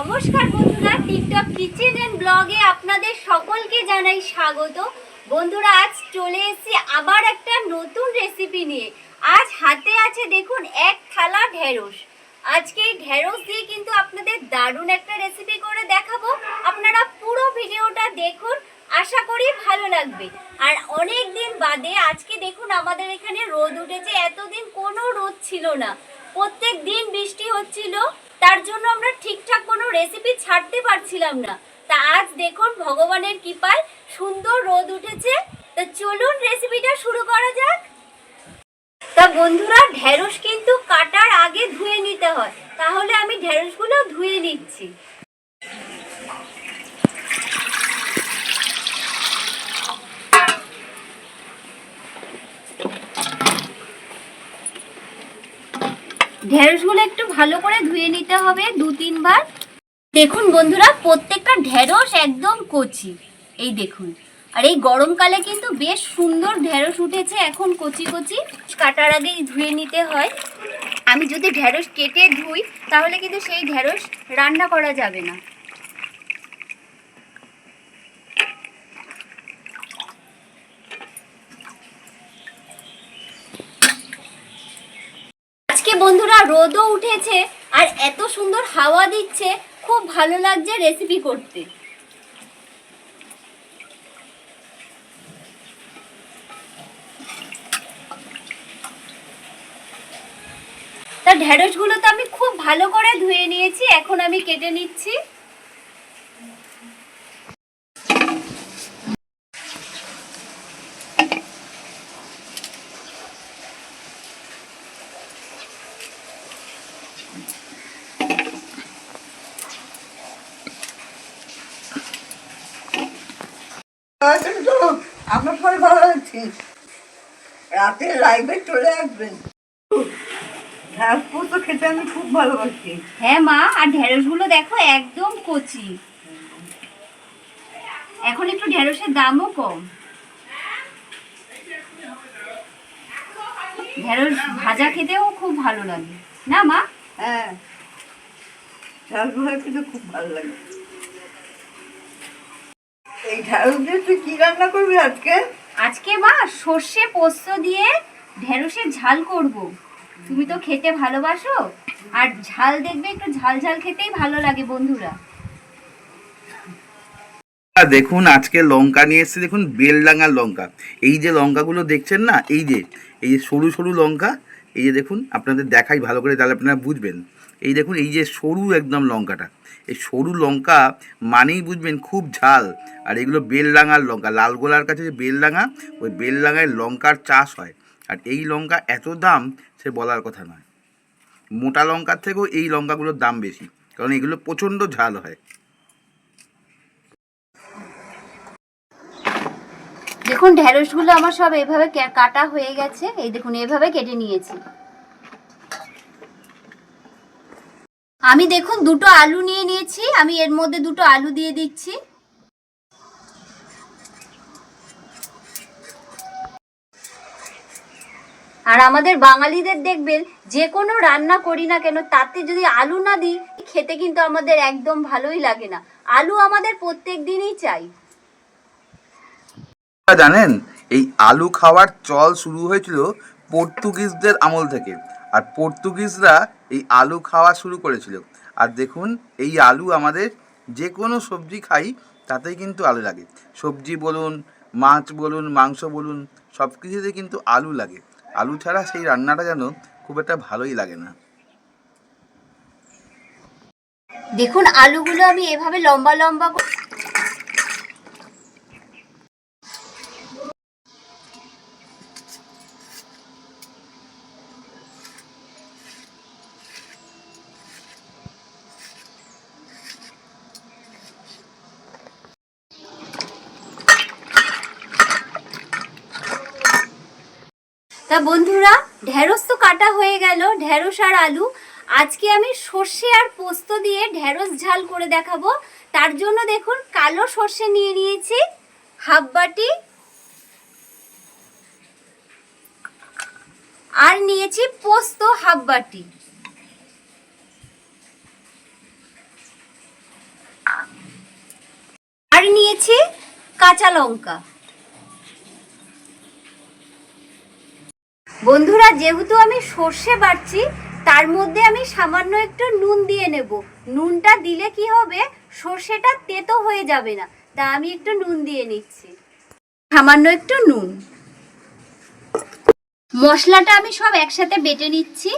নমস্কার বন্ধুরা TikTok kitchen and ব্লগে আপনাদের সকলকে জানাই স্বাগত। বন্ধুরা, আজ চলে এসেছি আবার একটা নতুন রেসিপি নিয়ে। আজ হাতে আছে দেখুন এক থালা ঢেঁড়স। আজকে এই ঢেঁড়স দিয়ে কিন্তু আপনাদের দারুণ একটা রেসিপি করে দেখাবো। আপনারা পুরো ভিডিওটা দেখুন, আশা করি ভালো লাগবে। আর অনেক দিন বাদে আজকে দেখুন আমাদের এখানে রোদ উঠেছে, এতদিন কোনো রোদ ছিল না। প্রত্যেক দিন বৃষ্টি হচ্ছিল তার জন্য আমরা ঠিকঠাক কোনো রেসিপি ছাড়তে পারছিলাম না। তা আজ দেখুন ভগবানের কৃপায় সুন্দর রোদ উঠেছে। তো চলুন রেসিপিটা শুরু করা যাক। তা বন্ধুরা, ঢেঁড়স কিন্তু কাটার আগে ধুয়ে নিতে হয়। তাহলে আমি ঢেঁড়সগুলো ধুয়ে নিচ্ছি। ঢেঁড়সগুলো একটু ভালো করে ধুয়ে নিতে হবে দু, তিনবার। দেখুন বন্ধুরা, প্রত্যেকটা ঢেঁড়স একদম কচি। এই দেখুন। আর এই গরমকালে কিন্তু বেশ সুন্দর ঢেঁড়স উঠেছে এখন কচি কচি। কাটার আগেই ধুয়ে নিতে হয়। আমি যদি ঢেঁড়স কেটে ধুই, তাহলে কিন্তু সেই ঢেঁড়স রান্না করা যাবে না আজকে বন্ধুরা, রোদও উঠেছে আর এত সুন্দর হাওয়া দিচ্ছে। খুব ভালো লাগছে রেসিপি করতে। তা ঢেঁড়সগুলো তো আমি খুব ভালো করে ধুয়ে নিয়েছি, এখন আমি কেটে নিচ্ছি আছেন তো আমরা সবাই ভালো আছি রাতে লাইভে চলে আসবেন। ঘাস তো খেতে আমি খুব ভালোবাসি। হ্যাঁ মা আর ঢেঁড়সগুলো দেখো একদম কচি। এখন একটু ঢেঁড়সের দামও কম। ঢেঁড়স ভাজা খেতেও খুব ভালো লাগে। না মা? হ্যাঁ। ভাজা খেতে খুব ভালো লাগে। এই ঢাল দিয়ে তুই কি রান্না করবি আজকে? আজকে মা সর্ষে পোস্ত দিয়ে ঢেঁড়সের ঝাল করব। তুমি তো খেতে ভালোবাসো, আর ঝাল দেখবে একটু ঝাল ঝাল খেতেই ভালো লাগে বন্ধুরা। দেখুন, আজকে লঙ্কা নিয়ে এসেছে, দেখুন বেলডাঙ্গার লঙ্কা। এই যে লঙ্কাগুলো দেখছেন না, এই যে এই যে সরু সরু লঙ্কা, এই যে দেখুন, আপনাদের দেখাই ভালো করে, তাহলে আপনারা বুঝবেন। এই দেখুন, এই যে সরু একদম লঙ্কাটা। এই সরু লঙ্কা মানেই বুঝবেন খুব ঝাল। আর এগুলো বেলডাঙ্গার লঙ্কা, লালগোলার কাছে যে বেলডাঙ্গা ওই বেলডাঙ্গায় লঙ্কার চাষ হয়। আর এই লঙ্কা এত দাম, সে বলার কথা নয়। মোটা লঙ্কার থেকেও এই লঙ্কাগুলোর দাম বেশি, কারণ এগুলো প্রচণ্ড ঝাল হয়। দেখুন ঢেঁড়সগুলো আমার সব এভাবে কাটা হয়ে গেছে। এই দেখুন, এভাবে কেটে নিয়েছি। আমি দেখুন দুটো আলু নিয়ে নিয়েছি, আমি এর মধ্যে দুটো আলু দিয়ে দিচ্ছি। আর আমাদের বাঙালিদের দেখবেন, যে কোনো রান্না করি না কেন, তাতে যদি আলু না দিই, খেতে কিন্তু আমাদের একদম ভালোই লাগে না। আলু আমাদের প্রত্যেক দিনই চাই। জানেন, এই আলু খাওয়ার চল শুরু হয়েছিল পর্তুগিজদের আমল থেকে। আর পর্তুগিজরা এই আলু খাওয়া শুরু করেছিল। আর দেখুন, এই আলু আমাদের যে কোনো সবজি খাই, তাতেই কিন্তু আলু লাগে। সবজি বলুন, মাছ বলুন, মাংস বলুন সব কিছুতে কিন্তু আলু লাগে। আলু ছাড়া সেই রান্নাটা যেন খুব একটা ভালোই লাগে না। দেখুন, আলুগুলো আমি এভাবে লম্বা লম্বা তা বন্ধুরা, ঢেঁড়স তো কাটা হয়ে গেল, ঢেঁড়স আর আলু। আজকে আমি সর্ষে আর পোস্ত দিয়ে ঢেঁড়স ঝাল করে দেখাবো। তার জন্য দেখুন, কালো সর্ষে নিয়ে নিয়েছি, হাফ বাটি। আর নিয়েছি পোস্ত হাফ বাটি। আর নিয়েছি কাঁচা লঙ্কা। বন্ধুরা, যেহেতু আমি সর্ষে বাড়ছি তার মধ্যে আমি সামান্য একটু নুন দিয়ে নেব। নুনটা দিলে কি হবে? সর্ষেটা তেতো হয়ে যাবে না। তা আমি একটু নুন দিয়ে নিচ্ছি। সামান্য একটু নুন। মশলাটা আমি সব একসাথে বেটে নিচ্ছি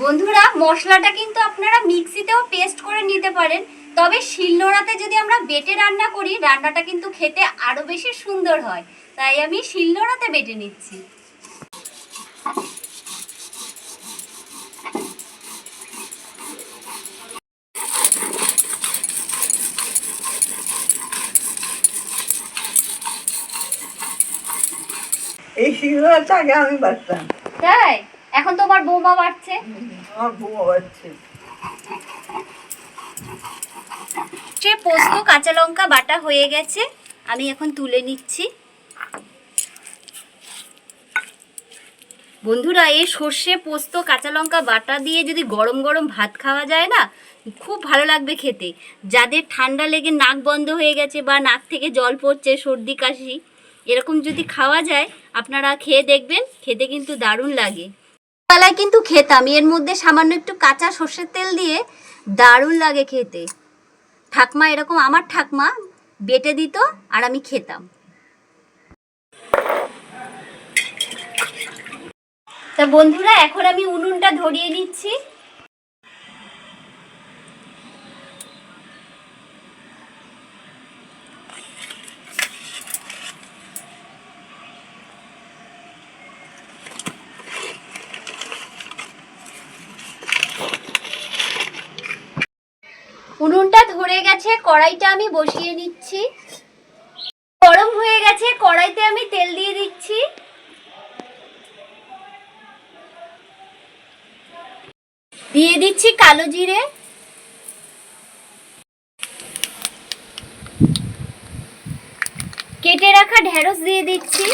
বন্ধুরা মশলাটা কিন্তু আপনারা মিক্সিতেও পেস্ট করে নিতে পারেন। তবে শিলনোড়াতে যদি আমরা বেটে রান্না করি রান্নাটা কিন্তু খেতে আরও বেশি সুন্দর হয়। তাই আমি শিলনোড়াতে বেটে নিচ্ছি। এই শিলনোড়াটা আগে আমি বাটতাম তাই? এখন তোমার বৌমা বাড়ছে? আমার বউ বাড়ছে। সে পোস্ত কাঁচা লঙ্কা বাটা হয়ে গেছে। আমি এখন তুলে নিচ্ছি। বন্ধুরা এই সর্ষে পোস্ত কাঁচা লঙ্কা বাটা দিয়ে যদি গরম গরম ভাত খাওয়া যায় না খুব ভালো লাগবে খেতে। যাদের ঠান্ডা লেগে নাক বন্ধ হয়ে গেছে বা নাক থেকে জল পড়ছে সর্দি কাশি এরকম যদি খাওয়া যায় আপনারা খেয়ে দেখবেন খেতে কিন্তু দারুণ লাগে। বেলায় কিন্তু খেতাম এর মধ্যে সামান্য একটু কাঁচা সর্ষের তেল দিয়ে দারুণ লাগে খেতে। ঠাকমা এরকম আমার ঠাকমা, বেটে দিত আর আমি খেতাম। তা বন্ধুরা, এখন আমি উনুনটা ধরিয়ে নিচ্ছি উনুনটা ধরে গেছে, কড়াইটা আমি বসিয়ে নিচ্ছি। গরম হয়ে গেছে, কড়াইতে আমি তেল দিয়ে দিচ্ছি। দিয়ে দিচ্ছি কালো জিরে। কেটে রাখা ঢেঁড়স দিয়ে দিচ্ছি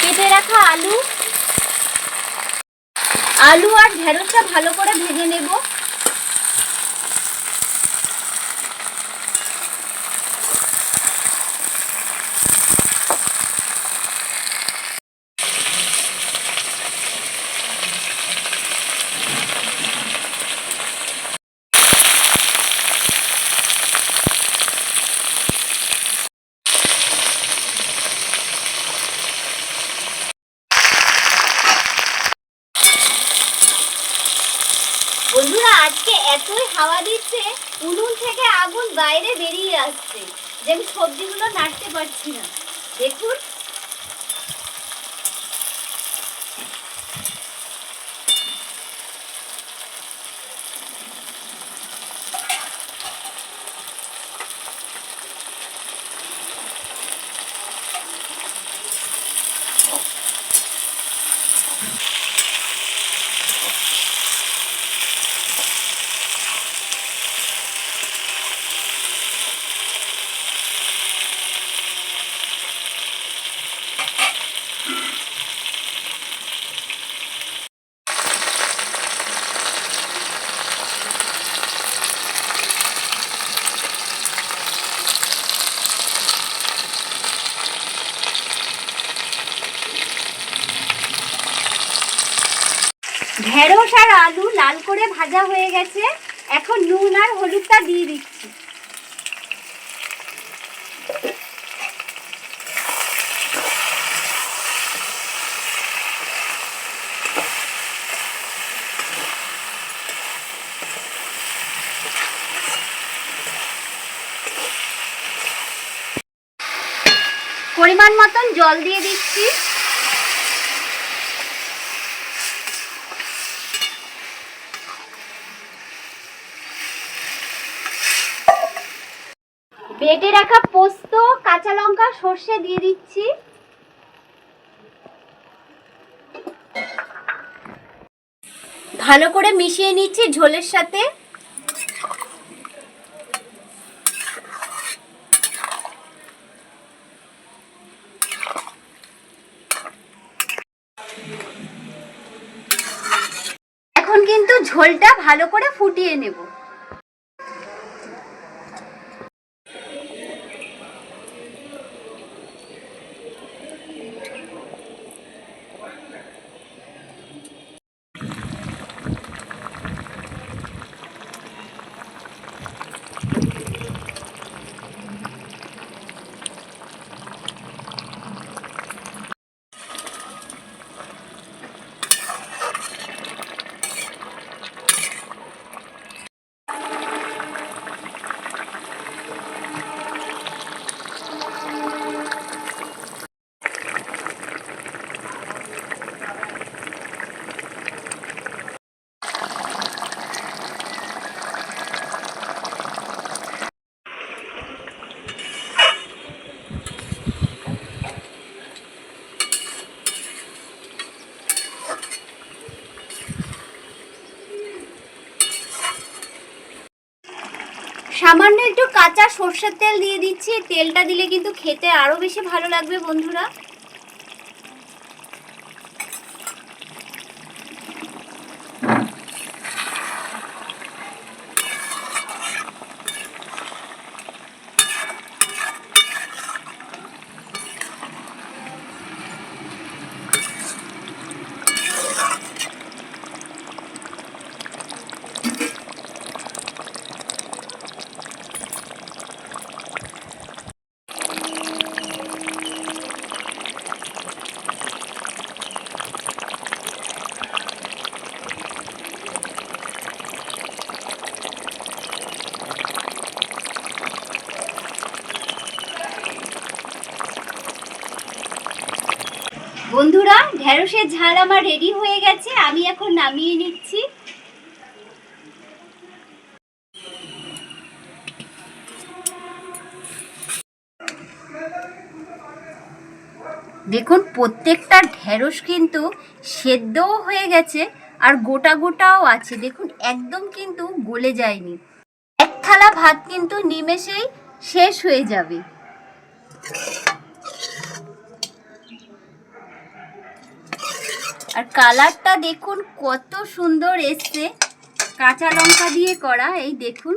কেটে রাখা আলু আলু আর ঢেঁড়সটা ভালো করে ভেজে নেব বন্ধুরা আজকে এতই হাওয়া দিচ্ছে, উনুন থেকে আগুন বাইরে বেরিয়ে আসছে যে আমি সবজিগুলো নাড়তে পারছি না। দেখুন ঢেঁড়স আর আলু লাল করে ভাজা হয়ে গেছে। এখন নুন আর হলুদটা দিয়ে দিচ্ছি। পরিমাণ মতন জল দিয়ে দিচ্ছি। বেটে রাখা পোস্ত, কাঁচা লঙ্কা, সর্ষে দিয়ে দিচ্ছি। ভালো করে মিশিয়ে নিচ্ছি ঝোলের সাথে। এখন কিন্তু ঝোলটা ভালো করে ফুটিয়ে নেব। সামান্য একটু কাঁচা সর্ষের তেল দিয়ে দিচ্ছি। তেলটা দিলে কিন্তু খেতে আরও বেশি ভালো লাগবে বন্ধুরা বন্ধুরা ঢেঁড়সের ঝাল আমার রেডি হয়ে গেছে, আমি এখন নামিয়ে নিচ্ছি। দেখুন, প্রত্যেকটা ঢেঁড়স কিন্তু সেদ্ধও হয়ে গেছে আর গোটা গোটাও আছে। দেখুন, একদম কিন্তু গলে যায়নি। এক থালা ভাত কিন্তু নিমেষেই শেষ হয়ে যাবে। আর কালারটা দেখুন কত সুন্দর এসছে। কাঁচা লঙ্কা দিয়ে করা, এই দেখুন।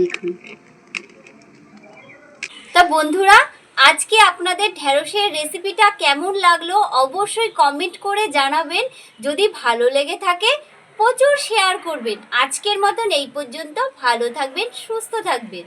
দেখুন। তা বন্ধুরা, আজকে আপনাদের ঢেঁড়সের রেসিপিটা কেমন লাগল অবশ্যই কমেন্ট করে জানাবেন। যদি ভালো লেগে থাকে, প্রচুর শেয়ার করবেন। আজকের মতন এই পর্যন্ত। ভালো থাকবেন, সুস্থ থাকবেন।